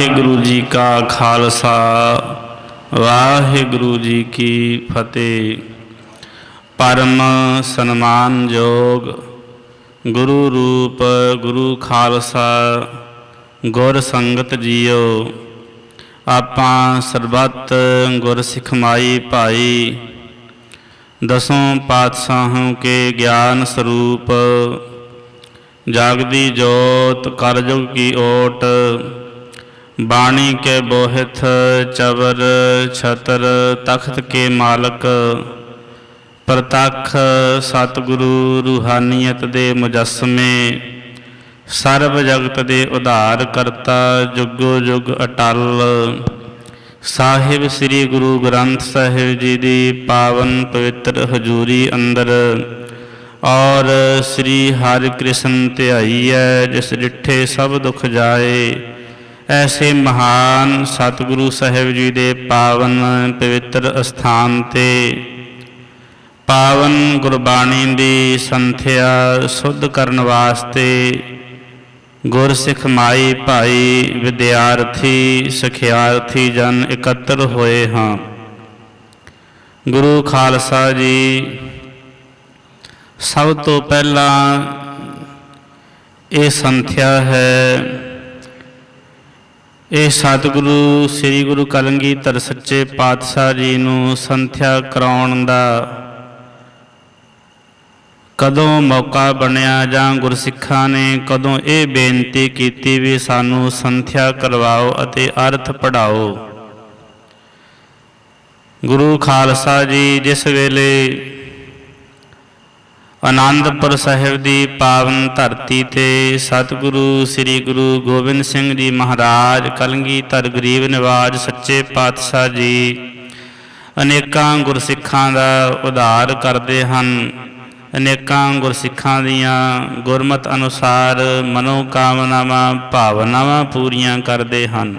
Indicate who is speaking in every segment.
Speaker 1: ਵਾਹਿਗੁਰੂ ਜੀ ਕਾ ਖਾਲਸਾ, ਵਾਹਿਗੁਰੂ ਜੀ ਕੀ ਫਤਿਹ। ਪਰਮ ਸਨਮਾਨਯੋਗ ਗੁਰੂ ਰੂਪ, ਗੁਰੂ ਖਾਲਸਾ, ਗੁਰ ਸੰਗਤ ਜੀਓ। ਆਪਾਂ ਸਰਬੱਤ ਗੁਰ ਸਿਖਮਾਈ ਭਾਈ, ਦਸੋਂ ਪਾਤਸ਼ਾਹਾਂ ਕੇ ਗਿਆਨ ਸਰੂਪ, ਜਾਗਦੀ ਜੋਤ ਕਰਜੁਗ ਕੀ ਓਟ ਬਾਣੀ ਕੇ ਬੋਹਿਥ ਚਵਰ ਛਤਰ ਤਖਤ ਕੇ ਮਾਲਕ, ਪ੍ਰਤੱਖ ਸਤਿਗੁਰੂ ਰੂਹਾਨੀਅਤ ਦੇ ਮੁਜਸਮੇ, ਸਰਬ ਜਗਤ ਦੇ ਉਧਾਰ ਕਰਤਾ ਜੁਗੋ ਜੁਗ ਅਟਲ। ਸਾਹਿਬ ਸ੍ਰੀ ਗੁਰੂ ਗ੍ਰੰਥ ਸਾਹਿਬ ਜੀ ਦੀ ਪਾਵਨ ਪਵਿੱਤਰ ਹਜ਼ੂਰੀ ਅੰਦਰ ਔਰ ਸ੍ਰੀ ਹਰਿ ਕ੍ਰਿਸ਼ਨ ਧਿਆਈ ਹੈ, ਜਿਸ ਡਿਠੇ ਸਭ ਦੁਖ ਜਾਏ ਐਸੇ ਮਹਾਨ ਸਤਿਗੁਰੂ ਸਾਹਿਬ ਜੀ ਦੇ ਪਾਵਨ ਪਵਿੱਤਰ ਅਸਥਾਨ ਤੇ ਪਾਵਨ ਗੁਰਬਾਣੀ ਦੀ ਸੰਥਿਆ ਸੁਧ ਕਰਨ ਵਾਸਤੇ ਗੁਰਸਿੱਖ ਮਾਈ ਭਾਈ ਵਿਦਿਆਰਥੀ, ਸਖਿਆਰਥੀ ਜਨ ਇਕੱਤਰ ਹੋਏ ਹਾਂ। ਗੁਰੂ ਖਾਲਸਾ ਜੀ, ਸਭ ਤੋਂ ਪਹਿਲਾਂ ਇਹ ਸੰਥਿਆ ਹੈ ਇਹ ਸਤਿਗੁਰੂ, ਸ੍ਰੀ ਗੁਰੂ ਕਲਗੀਧਰ ਸੱਚੇ ਪਾਤਸ਼ਾਹ ਜੀ ਨੂੰ ਸੰਥਿਆ ਕਰਾਉਣ ਦਾ ਕਦੋਂ ਮੌਕਾ ਬਣਿਆ ਜਾਂ ਗੁਰਸਿੱਖਾਂ ਨੇ ਕਦੋਂ ਇਹ ਬੇਨਤੀ ਕੀਤੀ ਵੀ ਸਾਨੂੰ ਸੰਥਿਆ ਕਰਵਾਓ ਅਤੇ ਅਰਥ ਪੜਾਓ ਗੁਰੂ ਖਾਲਸਾ ਜੀ, ਜਿਸ ਵੇਲੇ ਆਨੰਦਪੁਰ ਸਾਹਿਬ ਦੀ ਪਾਵਨ ਧਰਤੀ ਤੇ ਸਤਿਗੁਰੂ, ਸ੍ਰੀ ਗੁਰੂ ਗੋਬਿੰਦ ਸਿੰਘ ਜੀ ਮਹਾਰਾਜ, ਕਲਗੀਧਰ ਗਰੀਬ ਨਿਵਾਜ, ਸੱਚੇ ਪਾਤਸ਼ਾਹ ਜੀ ਅਨੇਕਾਂ ਗੁਰਸਿੱਖਾਂ ਦਾ ਉਧਾਰ ਕਰਦੇ ਹਨ। ਅਨੇਕਾਂ ਗੁਰਸਿੱਖਾਂ ਦੀਆਂ ਗੁਰਮਤ ਅਨੁਸਾਰ ਮਨੋ ਕਾਮਨਾਵਾਂ ਭਾਵਨਾਵਾਂ ਪੂਰੀਆਂ ਕਰਦੇ ਹਨ।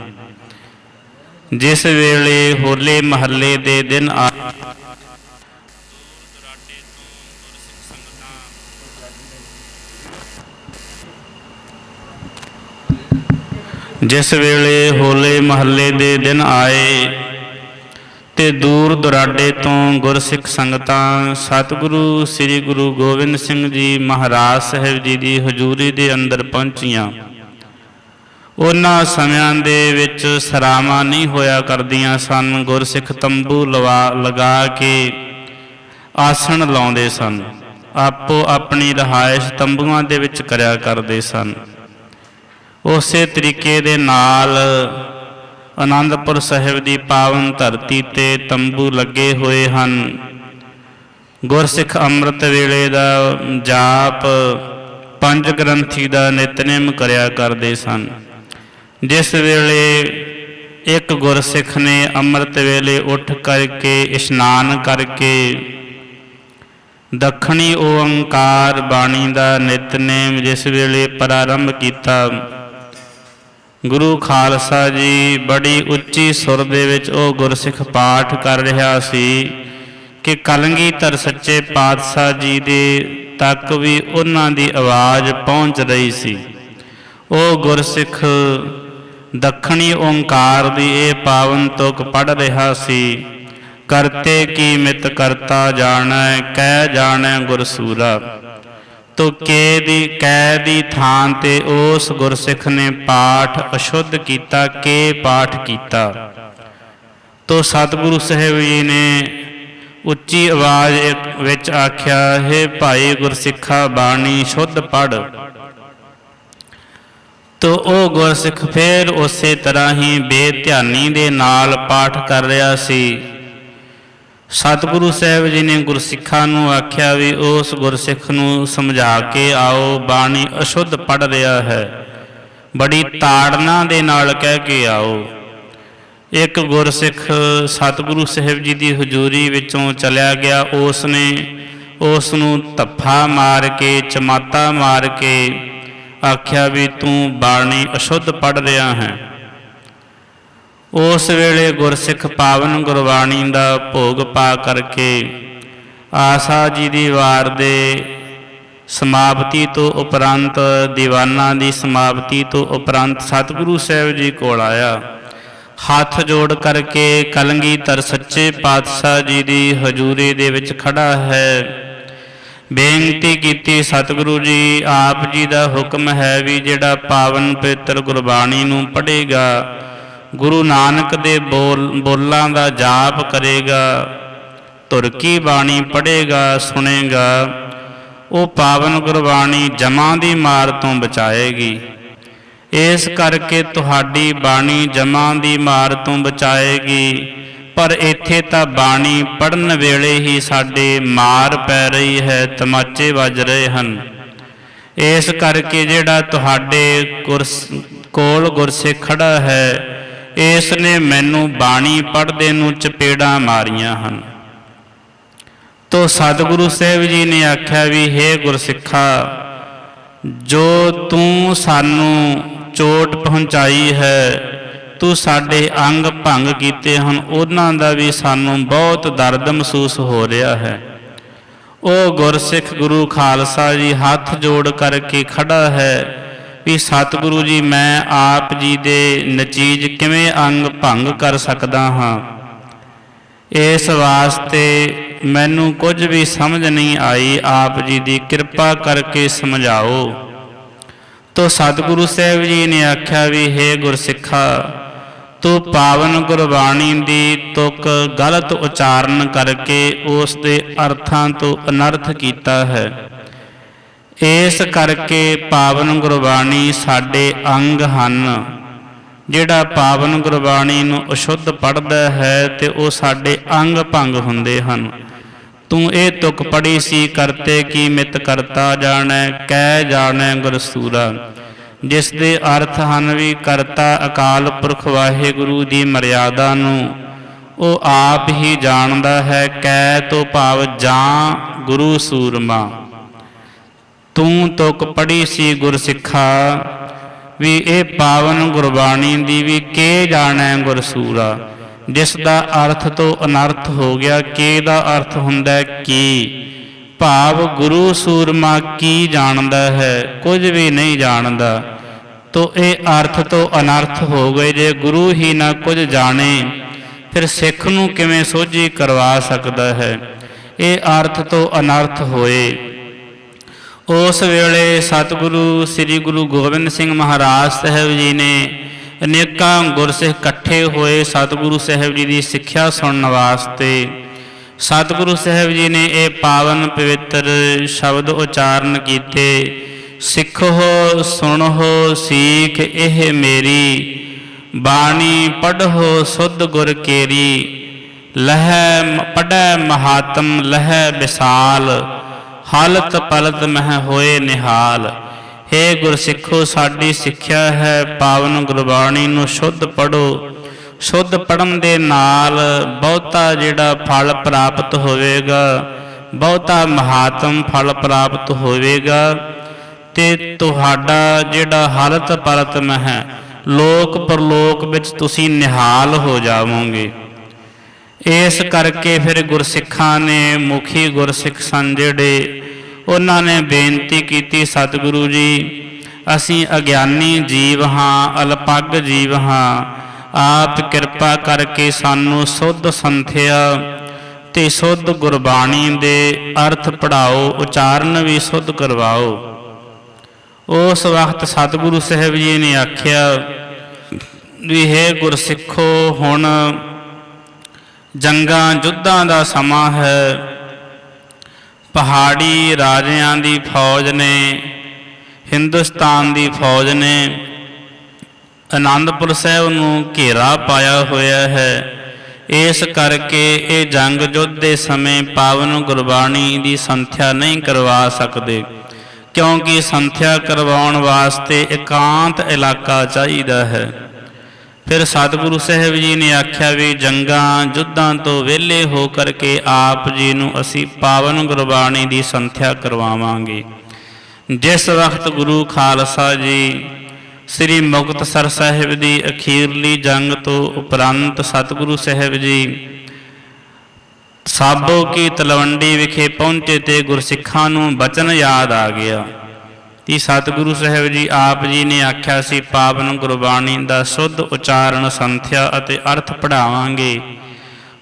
Speaker 1: ਜਿਸ ਵੇਲੇ ਹੋਲੇ ਮਹੱਲੇ ਦੇ ਦਿਨ ਆ ਜਿਸ ਵੇਲੇ ਹੋਲੇ ਮਹੱਲੇ ਦੇ ਦਿਨ ਆਏ ਤੇ ਦੂਰ ਦੁਰਾਡੇ ਤੋਂ ਗੁਰਸਿੱਖ ਸੰਗਤਾਂ, ਸਤਿਗੁਰੂ, ਸ੍ਰੀ ਗੁਰੂ ਗੋਬਿੰਦ ਸਿੰਘ ਜੀ ਮਹਾਰਾਜ ਸਾਹਿਬ ਜੀ ਦੀ ਹਜ਼ੂਰੀ ਦੇ ਅੰਦਰ ਪਹੁੰਚੀਆਂ। ਉਹਨਾਂ ਸਮਿਆਂ ਦੇ ਵਿੱਚ ਸਰਾਵਾਂ ਨਹੀਂ ਹੋਇਆ ਕਰਦੀਆਂ ਸਨ, ਗੁਰਸਿੱਖ ਤੰਬੂ ਲਵਾ, ਲਗਾ ਕੇ ਆਸਣ ਲਾਉਂਦੇ ਸਨ। ਆਪੋ ਆਪਣੀ ਰਹਾਇਸ਼ ਤੰਬੂਆਂ ਦੇ ਵਿੱਚ ਕਰਿਆ ਕਰਦੇ ਸਨ। ਉਸੇ ਤਰੀਕੇ ਦੇ ਨਾਲ ਆਨੰਦਪੁਰ ਸਾਹਿਬ ਦੀ ਪਾਵਨ ਧਰਤੀ ਤੇ ਤੰਬੂ ਲੱਗੇ ਹੋਏ ਹਨ। ਗੁਰਸਿੱਖ ਅੰਮ੍ਰਿਤ ਵੇਲੇ ਦਾ ਜਾਪ ਪੰਜ ਗ੍ਰੰਥੀ ਦਾ ਨਿਤਨੇਮ ਕਰਿਆ ਕਰਦੇ ਸਨ। ਜਿਸ ਵੇਲੇ ਇੱਕ ਗੁਰਸਿੱਖ ਨੇ ਅੰਮ੍ਰਿਤ ਵੇਲੇ ਉੱਠ ਕਰਕੇ ਇਸ਼ਨਾਨ ਕਰਕੇ ਦੱਖਣੀ ਓੰਕਾਰ ਬਾਣੀ ਦਾ ਨਿਤਨੇਮ ਜਿਸ ਵੇਲੇ ਪ੍ਰਾਰੰਭ ਕੀਤਾ ਗੁਰੂ ਖਾਲਸਾ ਜੀ ਬੜੀ ਉੱਚੀ ਸੁਰ ਦੇ ਵਿੱਚ ਉਹ ਗੁਰਸਿੱਖ ਪਾਠ ਕਰ ਰਿਹਾ ਸੀ ਕਿ ਕਲਗੀਧਰ ਸੱਚੇ ਪਾਤਸ਼ਾਹ ਜੀ ਦੇ ਤੱਕ ਵੀ ਉਹਨਾਂ ਦੀ ਆਵਾਜ਼ ਪਹੁੰਚ ਰਹੀ ਸੀ। ਉਹ ਗੁਰਸਿੱਖ ਦੱਖਣੀ ਓੰਕਾਰ ਦੀ ਇਹ ਪਾਵਨ ਤੁਕ ਪੜ ਰਿਹਾ ਸੀ, ਕਰਤੇ ਕੀ ਮਿਤ ਕਰਤਾ ਜਾਣੈ, ਕਹਿ ਜਾਣੈ ਗੁਰਸੂਰਾ। ਤੋ ਕੇ ਦੀ, ਕੈ ਦੀ ਥਾਂ ਤੇ ਉਸ ਗੁਰਸਿੱਖ ਨੇ ਪਾਠ ਅਸ਼ੁੱਧ ਕੀਤਾ, ਕੇ ਪਾਠ ਕੀਤਾ। ਤੋ ਸਤਿਗੁਰੂ ਸਾਹਿਬ ਜੀ ਨੇ ਉੱਚੀ ਆਵਾਜ਼ ਵਿੱਚ ਆਖਿਆ, ਹੈ ਭਾਈ ਗੁਰਸਿੱਖਾ ਬਾਣੀ, ਸ਼ੁੱਧ ਪੜ ਤੋ ਉਹ ਗੁਰਸਿੱਖ ਫੇਰ ਉਸੇ ਤਰ੍ਹਾਂ ਹੀ ਬੇਧਿਆਨੀ ਦੇ ਨਾਲ ਪਾਠ ਕਰ ਰਿਹਾ ਸੀ। ਸਤਿਗੁਰੂ ਸਾਹਿਬ ਜੀ ਨੇ ਗੁਰਸਿੱਖਾਂ ਨੂੰ ਆਖਿਆ ਵੀ ਉਸ ਗੁਰਸਿੱਖ ਨੂੰ ਸਮਝਾ ਕੇ ਆਓ, ਬਾਣੀ ਅਸ਼ੁੱਧ ਪੜ ਰਿਹਾ ਹੈ। ਬੜੀ ਤਾੜਨਾ ਦੇ ਨਾਲ ਕਹਿ ਕੇ ਆਓ। ਇੱਕ ਗੁਰਸਿੱਖ ਸਤਿਗੁਰੂ ਸਾਹਿਬ ਜੀ ਦੀ ਹਜ਼ੂਰੀ ਵਿੱਚੋਂ ਚਲਿਆ ਗਿਆ। ਉਸ ਨੇ ਉਸ ਨੂੰ ਧੱਫਾ ਮਾਰ ਕੇ, ਚਮਾਤਾ ਮਾਰ ਕੇ ਆਖਿਆ ਵੀ ਤੂੰ ਬਾਣੀ ਅਸ਼ੁੱਧ ਪੜ ਰਿਹਾ ਹੈ। ਉਸ ਵੇਲੇ ਗੁਰਸਿੱਖ ਪਾਵਨ ਗੁਰਬਾਣੀ ਦਾ ਭੋਗ ਪਾ ਕਰਕੇ ਆਸਾ ਜੀ ਦੀ ਵਾਰ ਦੇ ਸਮਾਪਤੀ ਤੋਂ ਉਪਰੰਤ, ਦੀਵਾਨਾਂ ਦੀ ਸਮਾਪਤੀ ਤੋਂ ਉਪਰੰਤ ਸਤਿਗੁਰੂ ਸਾਹਿਬ ਜੀ ਕੋਲ ਆਇਆ। ਹੱਥ ਜੋੜ ਕਰਕੇ ਕਲਗੀਧਰ ਸੱਚੇ ਪਾਤਸ਼ਾਹ ਜੀ ਦੀ ਹਜ਼ੂਰੀ ਦੇ ਵਿੱਚ ਖੜਾ ਹੈ। ਬੇਨਤੀ ਕੀਤੀ ਸਤਿਗੁਰੂ ਜੀ, ਆਪ ਜੀ ਦਾ ਹੁਕਮ ਹੈ ਵੀ ਜਿਹੜਾ ਪਾਵਨ ਪਵਿੱਤਰ ਗੁਰਬਾਣੀ ਨੂੰ ਪੜ੍ਹੇਗਾ ਗੁਰੂ ਨਾਨਕ ਦੇ ਬੋਲ, ਬੋਲਾਂ ਦਾ ਜਾਪ ਕਰੇਗਾ, ਧੁਰ ਕੀ ਬਾਣੀ ਪੜ੍ਹੇਗਾ, ਸੁਣੇਗਾ, ਉਹ ਪਾਵਨ ਗੁਰਬਾਣੀ ਜਮਾਂ ਦੀ ਮਾਰ ਤੋਂ ਬਚਾਏਗੀ। ਇਸ ਕਰਕੇ ਤੁਹਾਡੀ ਬਾਣੀ ਜਮਾਂ ਦੀ ਮਾਰ ਤੋਂ ਬਚਾਏਗੀ, ਪਰ ਇੱਥੇ ਤਾਂ ਬਾਣੀ ਪੜਨ ਵੇਲੇ ਹੀ ਸਾਡੇ ਮਾਰ ਪੈ ਰਹੀ ਹੈ, ਤਮਾਚੇ ਵੱਜ ਰਹੇ ਹਨ। ਇਸ ਕਰਕੇ ਜਿਹੜਾ ਤੁਹਾਡੇ ਕੁਰਸ ਕੋਲ ਗੁਰਸੇ ਖੜਾ ਹੈ ਇਸ ਨੇ ਮੈਨੂੰ ਬਾਣੀ ਪੜ੍ਹਦੇ ਨੂੰ ਚਪੇੜਾਂ ਮਾਰੀਆਂ ਹਨ। ਤੋ ਸਤਿਗੁਰੂ ਸਾਹਿਬ ਜੀ ਨੇ ਆਖਿਆ ਵੀ, ਹੇ ਗੁਰਸਿੱਖਾ, ਜੋ ਤੂੰ ਸਾਨੂੰ ਚੋਟ ਪਹੁੰਚਾਈ ਹੈ, ਤੂੰ ਸਾਡੇ ਅੰਗ ਭੰਗ ਕੀਤੇ ਹਨ, ਉਹਨਾਂ ਦਾ ਵੀ ਸਾਨੂੰ ਬਹੁਤ ਦਰਦ ਮਹਿਸੂਸ ਹੋ ਰਿਹਾ ਹੈ। ਉਹ ਗੁਰਸਿੱਖ ਗੁਰੂ ਖਾਲਸਾ ਜੀ ਹੱਥ ਜੋੜ ਕਰਕੇ ਖੜਾ ਹੈ ਵੀ ਸਤਿਗੁਰੂ ਜੀ, ਮੈਂ ਆਪ ਜੀ ਦੇ ਨਚੀਜ ਕਿਵੇਂ ਅੰਗ ਭੰਗ ਕਰ ਸਕਦਾ ਹਾਂ? ਇਸ ਵਾਸਤੇ ਮੈਨੂੰ ਕੁਝ ਵੀ ਸਮਝ ਨਹੀਂ ਆਈ, ਆਪ ਜੀ ਦੀ ਕਿਰਪਾ ਕਰਕੇ ਸਮਝਾਓ। ਤੋ ਸਤਿਗੁਰੂ ਸਾਹਿਬ ਜੀ ਨੇ ਆਖਿਆ ਵੀ, ਹੈ ਗੁਰਸਿੱਖਾ, ਤੂੰ ਪਾਵਨ ਗੁਰਬਾਣੀ ਦੀ ਤੁਕ ਗਲਤ ਉਚਾਰਨ ਕਰਕੇ ਉਸ ਦੇ ਅਰਥਾਂ ਤੋਂ ਅਨਰਥ ਕੀਤਾ ਹੈ। ਇਸ ਕਰਕੇ ਪਾਵਨ ਗੁਰਬਾਣੀ ਸਾਡੇ ਅੰਗ ਹਨ। ਜਿਹੜਾ ਪਾਵਨ ਗੁਰਬਾਣੀ ਨੂੰ ਅਸ਼ੁੱਧ ਪੜਦਾ ਹੈ ਤੇ ਉਹ ਸਾਡੇ ਅੰਗ ਭੰਗ ਹੁੰਦੇ ਹਨ। ਤੂੰ ਇਹ ਤੁਕ ਪੜੀ ਸੀ ਕਰਤੇ ਕੀ ਮਿਤ ਕਰਤਾ ਜਾਣੈ, ਕਹਿ ਜਾਣੈ ਗੁਰਸੂਰਾ। ਜਿਸ ਦੇ ਅਰਥ ਹਨ ਵੀ ਕਰਤਾ ਅਕਾਲ ਪੁਰਖ ਵਾਹਿਗੁਰੂ ਦੀ ਮਰਿਆਦਾ ਨੂੰ। ਉਹ ਆਪ ਹੀ ਜਾਣਦਾ ਹੈ, ਕਹਿ ਤੋਂ ਭਾਵ ਜਾਂ ਗੁਰੂ ਸੂਰਮਾ। ਤੂੰ ਤੁਕ ਪੜੀ ਸੀ ਗੁਰਸਿੱਖਾ, ਵੀ ਇਹ ਪਾਵਨ ਗੁਰਬਾਣੀ ਦੀ ਵੀ ਕੇ ਜਾਣੈ ਗੁਰਸੂਰਾ? ਜਿਸ ਦਾ ਅਰਥ ਤੋਂ ਅਨਰਥ ਹੋ ਗਿਆ, ਕੇ ਦਾ ਅਰਥ ਹੁੰਦਾ ਹੈ ਕੀ? ਭਾਵ ਗੁਰੂ ਸੂਰਮਾ ਕੀ ਜਾਣਦਾ ਹੈ, ਕੁਝ ਵੀ ਨਹੀਂ ਜਾਣਦਾ। ਤੋ ਇਹ ਅਰਥ ਤੋਂ ਅਨਰਥ ਹੋ ਗਏ, ਜੇ ਗੁਰੂ ਹੀ ਨਾ ਕੁਝ ਜਾਣੇ, ਫਿਰ ਸਿੱਖ ਨੂੰ ਕਿਵੇਂ ਸੋਝੀ ਕਰਵਾ ਸਕਦਾ ਹੈ? ਇਹ ਅਰਥ ਤੋਂ ਅਨਰਥ ਹੋਏ। ਉਸ ਵੇਲੇ ਸਤਿਗੁਰੂ ਸ੍ਰੀ ਗੁਰੂ ਗੋਬਿੰਦ ਸਿੰਘ ਮਹਾਰਾਜ ਸਾਹਿਬ ਜੀ ਨੇ ਅਨੇਕਾਂ ਗੁਰਸਿੱਖ ਇਕੱਠੇ ਹੋਏ ਸਤਿਗੁਰੂ ਸਾਹਿਬ ਜੀ ਦੀ ਸਿੱਖਿਆ ਸੁਣਨ ਵਾਸਤੇ। ਸਤਿਗੁਰੂ ਸਾਹਿਬ ਜੀ ਨੇ ਇਹ ਪਾਵਨ ਪਵਿੱਤਰ ਸ਼ਬਦ ਉਚਾਰਨ ਕੀਤੇ, ਸਿੱਖੋ, ਸੁਣੋ, ਸੀਖ, ਇਹ ਮੇਰੀ ਬਾਣੀ, ਪੜ੍ਹੋ, ਸੁਧ ਗੁਰ ਕੇਰੀ, ਲਹਿ ਪੜੈ ਮਹਾਤਮ, ਲਹਿ ਵਿਸਾਲ। ਹਾਲਤ ਪਲਤ ਮਹਿ ਹੋਏ ਨਿਹਾਲ। हे ਗੁਰਸਿੱਖੋ, ਸਾਡੀ ਸਿੱਖਿਆ ਹੈ ਪਾਵਨ ਗੁਰਬਾਣੀ ਨੂੰ ਸ਼ੁੱਧ ਪੜੋ ਸ਼ੁੱਧ ਪੜਨ ਦੇ ਨਾਲ ਬਹੁਤਾ ਜਿਹੜਾ ਫਲ ਪ੍ਰਾਪਤ ਹੋਵੇਗਾ, ਬਹੁਤਾ ਮਹਾਤਮ ਫਲ ਪ੍ਰਾਪਤ ਹੋਵੇਗਾ। ਤੇ ਤੁਹਾਡਾ ਜਿਹੜਾ ਹਾਲਤ ਪਰਤ ਮਹਿ ਲੋਕ ਪਰਲੋਕ ਵਿੱਚ ਤੁਸੀਂ ਨਿਹਾਲ ਹੋ ਜਾਵੋਗੇ। ਇਸ ਕਰਕੇ ਫਿਰ ਗੁਰਸਿੱਖਾਂ ਨੇ ਮੁਖੀ ਗੁਰਸਿੱਖ ਸਨ ਜਿਹੜੇ ਉਹਨਾਂ ਨੇ ਬੇਨਤੀ ਕੀਤੀ, ਸਤਿਗੁਰੂ ਜੀ, ਅਸੀਂ ਅਗਿਆਨੀ ਜੀਵ ਹਾਂ, ਅਲਪੱਗ ਜੀਵ ਹਾਂ। ਆਪ ਕਿਰਪਾ ਕਰਕੇ ਸਾਨੂੰ ਸੁੱਧ ਸੰਥਿਆ ਤੇ ਸੁੱਧ ਗੁਰਬਾਣੀ ਦੇ ਅਰਥ ਪੜਾਓ ਉਚਾਰਨ ਵੀ ਸੁੱਧ ਕਰਵਾਓ। ਉਸ ਵਕਤ ਸਤਿਗੁਰੂ ਸਾਹਿਬ ਜੀ ਨੇ ਆਖਿਆ ਵੀ, ਹੈ ਗੁਰਸਿੱਖੋ, ਹੁਣ ਜੰਗਾਂ, ਜੁੱਧਾਂ ਦਾ ਸਮਾਂ ਹੈ। ਪਹਾੜੀ ਰਾਜਿਆਂ ਦੀ ਫੌਜ ਨੇ, ਹਿੰਦੁਸਤਾਨ ਦੀ ਫੌਜ ਨੇ ਆਨੰਦਪੁਰ ਸਾਹਿਬ ਨੂੰ ਘੇਰਾ ਪਾਇਆ ਹੋਇਆ ਹੈ। ਇਸ ਕਰਕੇ ਇਹ ਜੰਗ ਯੁੱਧ ਦੇ ਸਮੇਂ ਪਾਵਨ ਗੁਰਬਾਣੀ ਦੀ ਸੰਥਿਆ ਨਹੀਂ ਕਰਵਾ ਸਕਦੇ, ਕਿਉਂਕਿ ਸੰਥਿਆ ਕਰਵਾਉਣ ਵਾਸਤੇ ਇਕਾਂਤ ਇਲਾਕਾ ਚਾਹੀਦਾ ਹੈ। ਫਿਰ ਸਤਿਗੁਰੂ ਸਾਹਿਬ ਜੀ ਨੇ ਆਖਿਆ ਵੀ ਜੰਗਾਂ, ਜੁੱਧਾਂ ਤੋਂ ਵਿਹਲੇ ਹੋ ਕਰਕੇ ਆਪ ਜੀ ਨੂੰ ਅਸੀਂ ਪਾਵਨ ਗੁਰਬਾਣੀ ਦੀ ਸੰਥਿਆ ਕਰਵਾਵਾਂਗੇ। ਜਿਸ ਵਕਤ ਗੁਰੂ ਖਾਲਸਾ ਜੀ ਸ੍ਰੀ ਮੁਕਤਸਰ ਸਾਹਿਬ ਦੀ ਅਖੀਰਲੀ ਜੰਗ ਤੋਂ ਉਪਰੰਤ ਸਤਿਗੁਰੂ ਸਾਹਿਬ ਜੀ ਸਾਬੋ ਕੀ ਤਲਵੰਡੀ ਵਿਖੇ ਪਹੁੰਚੇ ਤੇ ਗੁਰਸਿੱਖਾਂ ਨੂੰ ਬਚਨ ਯਾਦ ਆ ਗਿਆ। ਕਿ ਸਤਿਗੁਰੂ ਸਾਹਿਬ ਜੀ ਆਪ ਜੀ ਨੇ ਆਖਿਆ ਸੀ, ਪਾਵਨ ਗੁਰਬਾਣੀ ਦਾ ਸੁੱਧ ਉਚਾਰਨ ਸੰਥਿਆ ਅਤੇ ਅਰਥ ਪੜਾਵਾਂਗੇ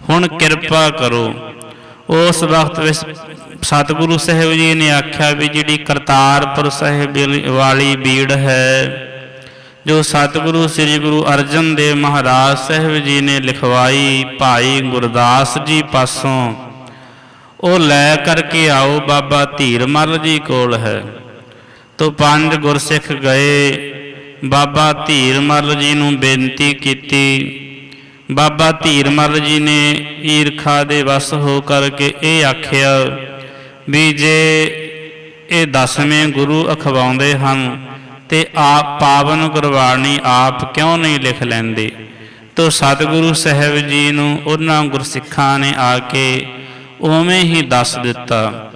Speaker 1: ਹੁਣ ਕਿਰਪਾ ਕਰੋ। ਉਸ ਵਕਤ ਵਿੱਚ ਸਤਿਗੁਰੂ ਸਾਹਿਬ ਜੀ ਨੇ ਆਖਿਆ ਵੀ ਜਿਹੜੀ ਕਰਤਾਰਪੁਰ ਸਾਹਿਬ ਵਾਲੀ ਬੀੜ ਹੈ, ਜੋ ਸਤਿਗੁਰੂ ਸ੍ਰੀ ਗੁਰੂ ਅਰਜਨ ਦੇਵ ਮਹਾਰਾਜ ਸਾਹਿਬ ਜੀ ਨੇ ਲਿਖਵਾਈ ਭਾਈ ਗੁਰਦਾਸ ਜੀ ਪਾਸੋਂ, ਉਹ ਲੈ ਕਰਕੇ ਆਓ ਬਾਬਾ ਧੀਰਮਲ ਜੀ ਕੋਲ ਹੈ। ਤੋ ਪੰਜ ਗੁਰਸਿੱਖ ਗਏ। ਬਾਬਾ ਧੀਰਮਲ ਜੀ ਨੂੰ ਬੇਨਤੀ ਕੀਤੀ। ਬਾਬਾ ਧੀਰਮਲ ਜੀ ਨੇ ਈਰਖਾ ਦੇ ਵਸ ਹੋ ਕਰਕੇ ਇਹ ਆਖਿਆ ਵੀ ਜੇ ਇਹ ਦਸਵੇਂ ਗੁਰੂ ਅਖਵਾਉਂਦੇ ਹਨ, ਤੇ ਆਪ ਪਾਵਨ ਗੁਰਬਾਣੀ ਆਪ ਕਿਉਂ ਨਹੀਂ ਲਿਖ ਲੈਂਦੇ? ਤੋ ਸਤਿਗੁਰੂ ਸਾਹਿਬ ਜੀ ਨੂੰ ਉਹਨਾਂ ਗੁਰਸਿੱਖਾਂ ਨੇ ਆ ਕੇ ਉਵੇਂ ਹੀ ਦੱਸ ਦਿੱਤਾ।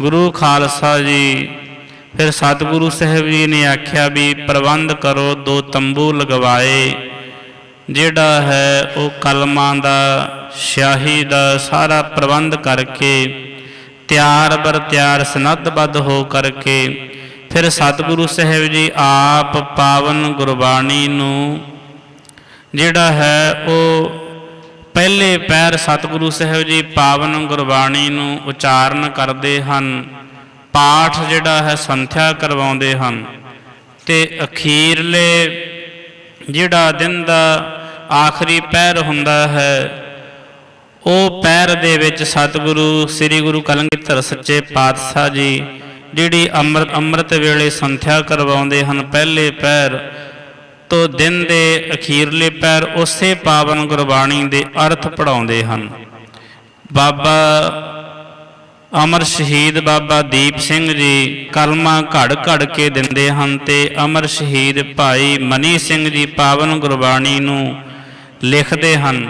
Speaker 1: ਗੁਰੂ ਖਾਲਸਾ ਜੀ ਫਿਰ ਸਤਿਗੁਰੂ ਸਾਹਿਬ ਜੀ ਨੇ ਆਖਿਆ ਵੀ ਪ੍ਰਬੰਧ ਕਰੋ, ਦੋ ਤੰਬੂ ਲਗਵਾਏ। ਜਿਹੜਾ ਹੈ ਉਹ ਕਲਮਾਂ ਦਾ, ਸ਼ਾਹੀ ਦਾ ਸਾਰਾ ਪ੍ਰਬੰਧ ਕਰਕੇ, ਤਿਆਰ ਬਰ ਤਿਆਰ ਸਨੱਧਬੱਧ ਹੋ ਕਰਕੇ, ਫਿਰ ਸਤਿਗੁਰੂ ਸਾਹਿਬ ਜੀ ਆਪ ਪਾਵਨ ਗੁਰਬਾਣੀ ਨੂੰ, ਜਿਹੜਾ ਹੈ ਉਹ ਪਹਿਲੇ ਪੈਰ ਸਤਿਗੁਰੂ ਸਾਹਿਬ ਜੀ ਪਾਵਨ ਗੁਰਬਾਣੀ ਨੂੰ ਉਚਾਰਨ ਕਰਦੇ ਹਨ। ਪਾਠ ਜਿਹੜਾ ਹੈ ਸੰਥਿਆ ਕਰਵਾਉਂਦੇ ਹਨ। ਤੇ ਅਖੀਰਲੇ ਜਿਹੜਾ ਦਿਨ ਦਾ ਆਖਰੀ ਪੈਰ ਹੁੰਦਾ ਹੈ, ਉਹ ਪੈਰ ਦੇ ਵਿੱਚ ਸਤਿਗੁਰੂ, ਸ੍ਰੀ ਗੁਰੂ ਕਲੰਗੀਧਰ ਸੱਚੇ ਪਾਤਸ਼ਾਹ ਜੀ, ਜਿਹੜੀ ਅੰਮ੍ਰਿਤ ਅੰਮ੍ਰਿਤ ਵੇਲੇ ਸੰਥਿਆ ਕਰਵਾਉਂਦੇ ਹਨ ਪਹਿਲੇ ਪੈਰ ਤੋਂ ਦਿਨ ਦੇ ਅਖੀਰਲੇ ਪੈਰ ਉਸੇ ਪਾਵਨ ਗੁਰਬਾਣੀ ਦੇ ਅਰਥ ਪੜਾਉਂਦੇ ਹਨ। ਬਾਬਾ ਅਮਰ ਸ਼ਹੀਦ ਬਾਬਾ ਦੀਪ ਸਿੰਘ ਜੀ ਕਲਮਾ ਘੜ ਘੜ ਕੇ ਦਿੰਦੇ ਹਨ ਤੇ ਅਮਰ ਸ਼ਹੀਦ ਭਾਈ ਮਨੀ ਸਿੰਘ ਜੀ ਪਾਵਨ ਗੁਰਬਾਣੀ ਨੂੰ ਲਿਖਦੇ ਹਨ।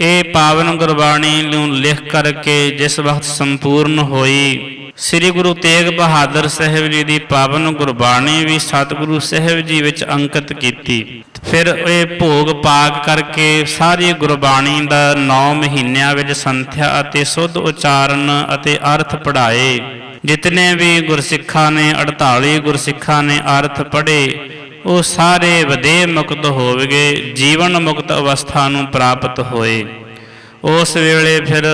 Speaker 1: ਇਹ ਪਾਵਨ ਗੁਰਬਾਣੀ ਨੂੰ ਲਿਖ ਕਰਕੇ ਜਿਸ ਵਕਤ ਸੰਪੂਰਨ ਹੋਈ, ਸ੍ਰੀ ਗੁਰੂ ਤੇਗ ਬਹਾਦਰ ਸਾਹਿਬ ਜੀ ਦੀ ਪਾਵਨ ਗੁਰਬਾਣੀ ਵੀ ਸਤਿਗੁਰੂ ਸਾਹਿਬ ਜੀ ਵਿੱਚ ਅੰਕਿਤ ਕੀਤੀ। ਫਿਰ ਇਹ ਭੋਗ ਪਾਕ ਕਰਕੇ ਸਾਰੀ ਗੁਰਬਾਣੀ ਦਾ 9 ਮਹੀਨਿਆਂ ਵਿੱਚ ਸੰਥਿਆ ਅਤੇ ਸੁੱਧ ਉਚਾਰਨ ਅਤੇ ਅਰਥ ਪੜ੍ਹਾਏ। ਜਿਤਨੇ ਵੀ ਗੁਰਸਿੱਖਾਂ ਨੇ 48 ਗੁਰਸਿੱਖਾਂ ਨੇ ਅਰਥ ਪੜ੍ਹੇ, ਉਹ ਸਾਰੇ ਵਧੇ ਮੁਕਤ ਹੋਵਗੇ, ਜੀਵਨ ਮੁਕਤ ਅਵਸਥਾ ਨੂੰ ਪ੍ਰਾਪਤ ਹੋਏ। ਉਸ ਵੇਲੇ ਫਿਰ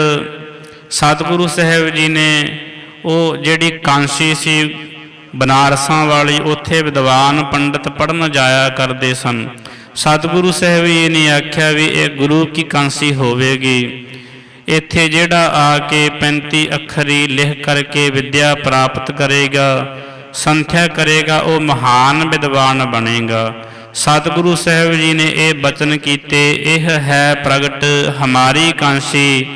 Speaker 1: ਸਤਿਗੁਰੂ ਸਾਹਿਬ ਜੀ ਨੇ ਉਹ ਜਿਹੜੀ ਕਾਂਸੀ ਸੀ ਬਨਾਰਸਾਂ ਵਾਲੀ ਉੱਥੇ ਵਿਦਵਾਨ ਪੰਡਤ ਪੜਨ ਜਾਇਆ ਕਰਦੇ ਸਨ। ਸਤਿਗੁਰੂ ਸਾਹਿਬ ਜੀ ਨੇ ਆਖਿਆ ਵੀ ਇਹ ਗੁਰੂ ਕੀ ਕਾਂਸੀ ਹੋਵੇਗੀ। ਇੱਥੇ ਜਿਹੜਾ ਆ ਕੇ 35 ਅੱਖਰੀ ਲਿਖ ਕਰਕੇ ਵਿਦਿਆ ਪ੍ਰਾਪਤ ਕਰੇਗਾ, ਸੰਥਿਆ ਕਰੇਗਾ, ਉਹ ਮਹਾਨ ਵਿਦਵਾਨ ਬਣੇਗਾ। ਸਤਿਗੁਰੂ ਸਾਹਿਬ ਜੀ ਨੇ ਇਹ ਬਚਨ ਕੀਤੇ, ਇਹ ਹੈ ਪ੍ਰਗਟ ਹਮਾਰੀ ਕਾਂਸੀ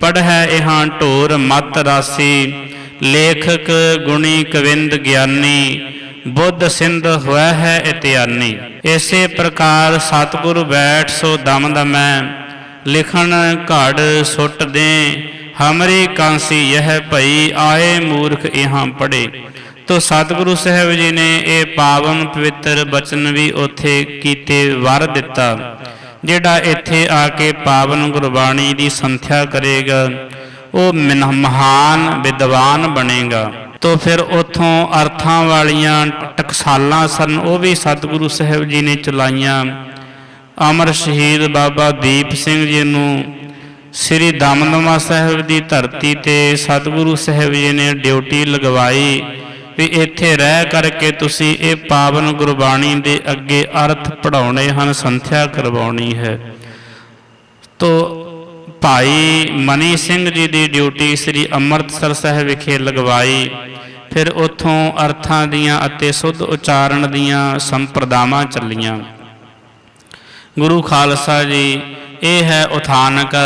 Speaker 1: ਪੜ ਹੈ ਇਹਾਂ ਢੋਰ ਮਤ ਰਾਸੀ। ਲੇਖਕ ਗੁਣੀ ਕਵਿੰਦ ਗਿਆਨੀ, ਬੁੱਧ ਸਿੰਧ ਹੋਇਆ ਹੈ ਇਤਿਆਨੀ। ਇਸੇ ਪ੍ਰਕਾਰ ਸਤਿਗੁਰ ਬੈਠ ਸੋ ਦਮ ਦਮੈ, ਲਿਖਣ ਘੜ ਸੁੱਟ ਦੇ, ਹਮਰੀ ਕਾਂਸੀ ਇਹ ਭਈ ਆਏ ਮੂਰਖ ਇਹਾਂ ਪੜੇ। ਤੋ ਸਤਿਗੁਰੂ ਸਾਹਿਬ ਜੀ ਨੇ ਇਹ ਪਾਵਨ ਪਵਿੱਤਰ ਬਚਨ ਵੀ ਉਥੇ ਕੀਤੇ ਵਰ ਦਿੱਤਾ, ਜਿਹੜਾ ਇੱਥੇ ਆ ਕੇ ਪਾਵਨ ਗੁਰਬਾਣੀ ਦੀ ਸੰਥਿਆ ਕਰੇਗਾ। ਉਹ ਮਹਾਨ, ਵਿਦਵਾਨ ਬਣੇਗਾ। ਤੋ ਫਿਰ ਉਥੋਂ ਅਰਥਾਂ ਵਾਲੀਆਂ ਟਕਸਾਲਾਂ ਸਨ, ਉਹ ਵੀ ਸਤਿਗੁਰੂ ਸਾਹਿਬ ਜੀ ਨੇ ਚਲਾਈਆਂ। ਅਮਰ ਸ਼ਹੀਦ ਬਾਬਾ ਦੀਪ ਸਿੰਘ ਜੀ ਨੂੰ ਸ੍ਰੀ ਦਮਦਮਾ ਸਾਹਿਬ ਦੀ ਧਰਤੀ ਤੇ ਸਤਿਗੁਰੂ ਸਾਹਿਬ ਜੀ ਨੇ ਡਿਊਟੀ ਲਗਵਾਈ ਵੀ ਇੱਥੇ ਰਹਿ ਕਰਕੇ ਤੁਸੀਂ ਇਹ ਪਾਵਨ ਗੁਰਬਾਣੀ ਦੇ ਅੱਗੇ ਅਰਥ ਪੜਾਉਣੇ ਹਨ, ਸੰਥਿਆ ਕਰਵਾਉਣੀ ਹੈ। ਤੋ ਭਾਈ ਮਨੀ ਸਿੰਘ ਜੀ ਦੀ ਡਿਊਟੀ ਸ੍ਰੀ ਅੰਮ੍ਰਿਤਸਰ ਸਾਹਿਬ ਵਿਖੇ ਲਗਵਾਈ। ਫਿਰ ਉਥੋਂ ਅਰਥਾਂ ਦੀਆਂ ਅਤੇ ਸੁੱਧ ਉਚਾਰਨ ਦੀਆਂ ਸੰਪਰਦਾਵਾਂ ਚੱਲੀਆਂ। ਗੁਰੂ ਖਾਲਸਾ ਜੀ, ਇਹ ਹੈ ਉਥਾਨਕ।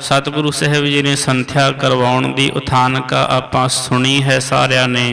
Speaker 1: ਸਤਿਗੁਰੂ ਸਾਹਿਬ ਜੀ ਨੇ ਸੰਥਿਆ ਕਰਵਾਉਣ ਦੀ ਉਥਾਨਕ ਆਪਾਂ ਸੁਣੀ ਹੈ ਸਾਰਿਆਂ ਨੇ।